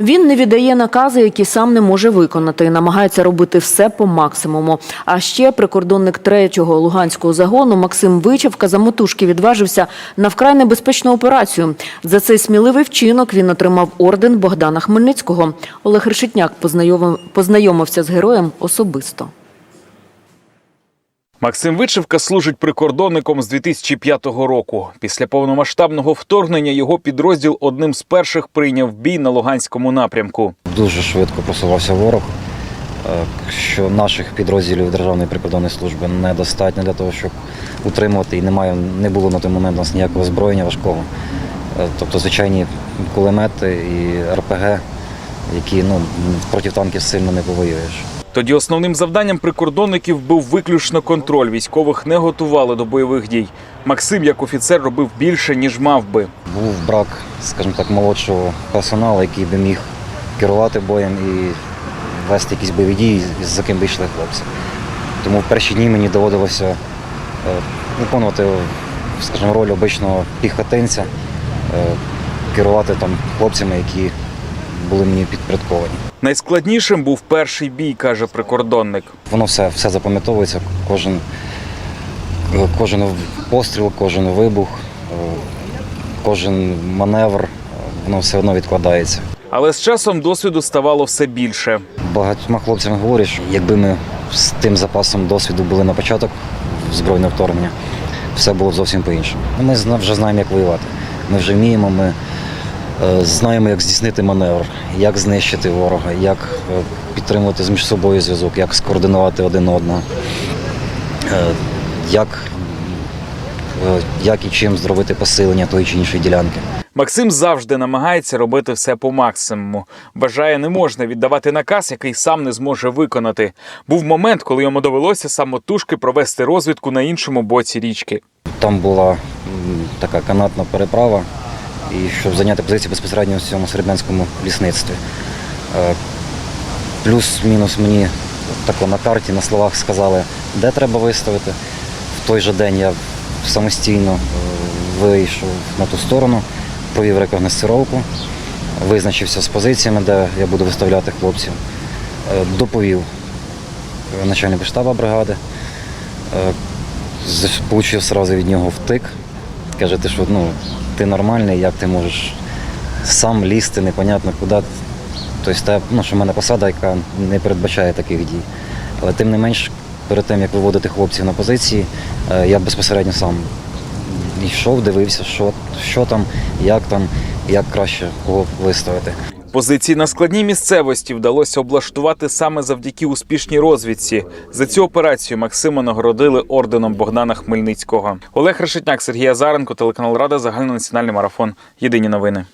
Він не віддає накази, які сам не може виконати, і намагається робити все по максимуму. А ще прикордонник 3-го Луганського загону Максим Вичавка за мотужки відважився на вкрай небезпечну операцію. За цей сміливий вчинок він отримав орден Богдана Хмельницького. Олег Решетняк познайомив- познайомився з героєм особисто. Максим Вичевка служить прикордонником з 2005 року. Після повномасштабного вторгнення його підрозділ одним з перших прийняв бій на Луганському напрямку. Дуже швидко просувався ворог, е, що наших підрозділів Державної прикордонної служби недостатньо для того, щоб утримувати, і немає, не було на той момент у нас ніякого зброєння важкого. Е, Тобто звичайні кулемети і РПГ, які ну, проти танків сильно не повоюєш. Тоді основним завданням прикордонників був виключно контроль. Військових не готували до бойових дій. Максим, як офіцер, робив більше ніж мав би. Був брак, скажімо так, молодшого персоналу, який би міг керувати боєм і вести якісь бойові дії, за ким би йшли хлопці. Тому в перші дні мені доводилося е, виконувати, скажімо, роль обичного піхотинця, е, керувати там хлопцями, які були мені підпорядковані. Найскладнішим був перший бій, каже прикордонник. Воно все, все запам'ятовується, кожен, кожен постріл, кожен вибух, е, кожен маневр, воно все одно відкладається. Але з часом досвіду ставало все більше. Багатьма хлопцям говорять, що якби ми з тим запасом досвіду були на початок збройного вторгнення, все було б зовсім по-іншому. Ну, Ми вже знаємо, як воювати. Ми вже вміємо, ми знаємо, як здійснити маневр, як знищити ворога, як е, підтримувати між собою зв'язок, як скоординувати один одного, е, як, е, як і чим зробити посилення тої чи іншої ділянки. Максим завжди намагається робити все по максимуму. Бажає, не можна віддавати наказ, який сам не зможе виконати. Був момент, коли йому довелося самотужки провести розвідку на іншому боці річки. Там була така канатна переправа, і щоб зайняти позиції безпосередньо в цьому середнянському лісництві. Е, Плюс-мінус мені тако на карті, на словах сказали, де треба виставити. В той же день я самостійно е, вийшов на ту сторону, провів рекогносцировку, визначився з позиціями, де я буду виставляти хлопців. Е, Доповів начальнику штабу бригади. Получив одразу від нього втик. Каже, ти що, ну, ти нормальний, як ти можеш сам лізти, непонятно куди. Тобто, ну, що в мене посада, яка не передбачає таких дій. Але тим не менш, перед тим, як виводити хлопців на позиції, е, я безпосередньо сам йшов, дивився, що, що там, як там, як краще кого виставити. Позиції на складній місцевості вдалося облаштувати саме завдяки успішній розвідці. За цю операцію Максима нагородили орденом Богдана Хмельницького. Олег Решетняк, Сергій Азаренко, телеканал Рада, загальнонаціональний марафон. Єдині новини.